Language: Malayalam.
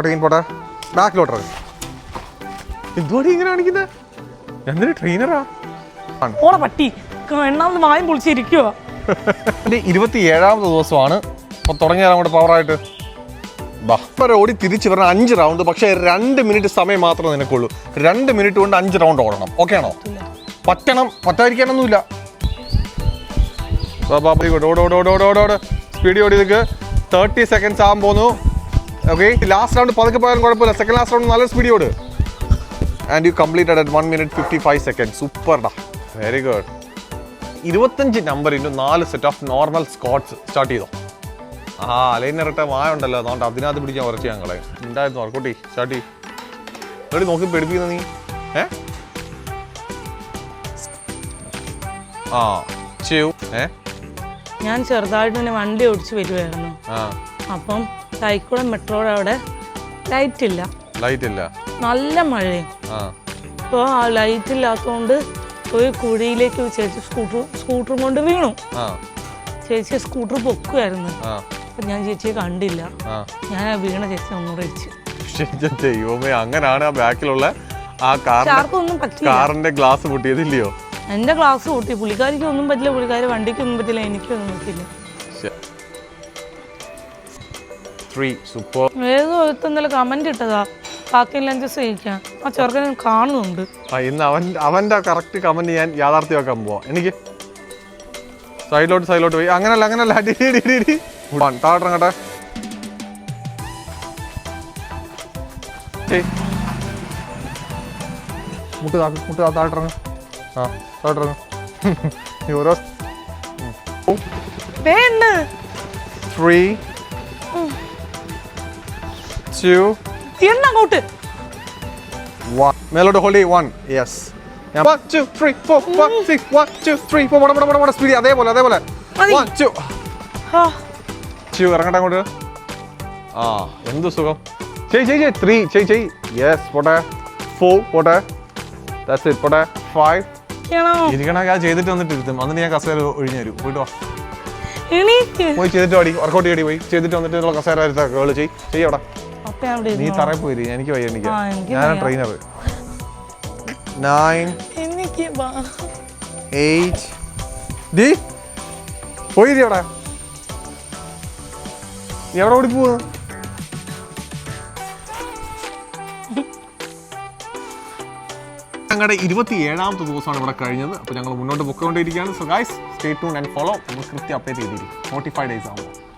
പോട്ടെ പോട്ടെ ബാക്കിലോട്ട് ഇറങ്ങി. എന്തുവാടി ഇങ്ങനെ കാണിക്കുന്നത് എന്തൊരു ട്രെയിനറാ ഓളെ പട്ടി എണ്ണാമത് വായും പൊളിച്ചിരിക്കുക എന്റെ ഇരുപത്തി ഏഴാമത്തെ ദിവസമാണ്. അപ്പോൾ തുടങ്ങിയാൽ അങ്ങോട്ട് പവറായിട്ട് ബാ. വരെ ഓടി തിരിച്ചു വരണം അഞ്ച് റൗണ്ട് പക്ഷേ രണ്ട് മിനിറ്റ് സമയം മാത്രമേ നിനക്കുള്ളൂ. രണ്ട് മിനിറ്റ് കൊണ്ട് അഞ്ച് റൗണ്ട് ഓടണം. ഓക്കെ ആണോ? പറ്റണം. പറ്റാതിരിക്കാനൊന്നുമില്ല. ഓട് സ്പീഡ് ഓടി നിൽക്ക്. തേർട്ടി സെക്കൻഡ്സ് ആകാൻ പോന്നു. ഓക്കെ ലാസ്റ്റ് റൗണ്ട് പതുക്കെ പോയാലും കുഴപ്പമില്ല. സെക്കൻഡ് ലാസ്റ്റ് റൗണ്ട് നല്ല സ്പീഡ് ഓട്. And you completed at one minute fifty five second സൂപ്പർഡാ very good ഇരുപത്തഞ്ച് നമ്പർ ഇന്റു നാല് set of normal squats start ചെയ്തോ. ആ അലൈനറിട്ട മായ ഉണ്ടല്ലോ അതുകൊണ്ട് അതിനകത്ത് പിടിക്കാൻ കുറച്ച് ഞങ്ങളെ ഉണ്ടായിരുന്നു വർക്കോട്ടി? സ്റ്റാർട്ട് ചെയ്യും. എവിടെ നോക്കി പേടിപ്പിക്കുന്ന നീ. ഏ? ആ ചെയ്യൂ. ഏ? ഞാൻ ചെറുതായിട്ട് വണ്ടി ഓടിച്ചു വരുമായിരുന്നു ആ. അപ്പം തൈക്കുളം മെട്രോയുടെ അവിടെ ലൈറ്റ് ഇല്ല ലൈറ്റ് ഇല്ല നല്ല മഴയും. ആ. അപ്പോൾ ആ ലൈറ്റ് ഇല്ലാത്തതുകൊണ്ട് ഒരു കുഴിയിലേക്ക് ചേച്ചി സ്കൂട്ടർ സ്കൂട്ടറും കൊണ്ട് വീണു. ചേച്ചി സ്കൂട്ടർ പൊക്കുമായിരുന്നു അപ്പം ഞാൻ ചേച്ചിയെ കണ്ടില്ല. ഞാൻ ആ വീണ ചേച്ചി ഒന്നുകൂടെ അടിച്ചു ദൈവമേ അങ്ങനാണ് ആ ബാക്കിലുള്ള ആ കാറിന്റെ ഗ്ലാസ് പൊട്ടിയതില്ലയോ? എന്റെ ഗ്ലാസ് പൊട്ടി. പുള്ളിക്കാരിക്ക് ഒന്നും പറ്റില്ല. പുള്ളിക്കാരി വണ്ടിക്കൊന്നും പറ്റില്ല. എനിക്കൊന്നും പറ്റില്ല. ത്രീ സൂപ്പർ ഏതോ ഒരുത്തൻ ഇന്നലെ കമന്റ് ഇട്ടതാ. പാക്കിംഗ് ലഞ്ചസ് കഴിക്കാൻ ആ ചെറുക്കൻ കാണുന്നുണ്ട്. ആ ഇന്ന് അവൻ അവന്റെ കറക്റ്റ് കമന്റ് ഞാൻ യാഥാർത്ഥ്യമാക്കാൻ പോവാ. എനിക്ക് സൈഡിലോട്ട് സൈഡിലോട്ട് പോയി. അങ്ങനല്ല അങ്ങനല്ല. അടി അടി അടി വൺ താഴോട്ടിറങ്ങട്ടെ ഏയ്. മുട്ട് താക്ക് മുട്ട് താഴോട്ടിറങ്ങ ആ താഴോട്ടിറങ്ങ ഓരോ ത്രീ ടു ഹോളി വൺ യെസ് സ്പീഡ് അതേപോലെ അതേപോലെ. ഇറങ്ങട്ടെ അങ്ങോട്ട്. ആ എന്ത് സുഖം. ചെയ് ചെയ് ചെയ് ത്രീ ചെയ് ചെയ് യെസ് പോട്ടെ. ഫോർ പോട്ടെ. ദാറ്റ്സ് ഇറ്റ് പോട്ടെ. ഫൈവ് ചെയ്യണോ? ഇരിക്കണ? ഞാൻ ചെയ്തിട്ട് വന്നിട്ട് ഇരുത്തും. എന്നിട്ട് ഞാൻ കസേര ഒഴിഞ്ഞു തരും. പോയിട്ട് വാ. പോയി ചെയ്തിട്ട് വർക്കൗട്ട് ചെയ്യടി പോയി. ചെയ്തിട്ട് വന്നിട്ട് കസേര കേൾ ചെയ് നീ തറ പോയി എനിക്ക് വയ്യ എനിക്ക്. ഞാൻ ട്രെയിനർ നയൻ എനിക്ക് eight. ഡി പോയി അവിടെ. നീ എവിടെ ഓടി പോവാ? ഞങ്ങളുടെ ഇരുപത്തി ഏഴാമത്തെ ദിവസമാണ് ഇവിടെ കഴിഞ്ഞത്. അപ്പോൾ ഞങ്ങൾ മുന്നോട്ട് പൊക്കൊണ്ടിരിക്കുകയാണ്. So guys stay tuned and follow നമ്മൾ കൃത്യം അപ്ഡേറ്റ് ചെയ്തിരിക്കും. ഫോർട്ടി ഫൈവ് ഡേയ്സ് ആകുമ്പോൾ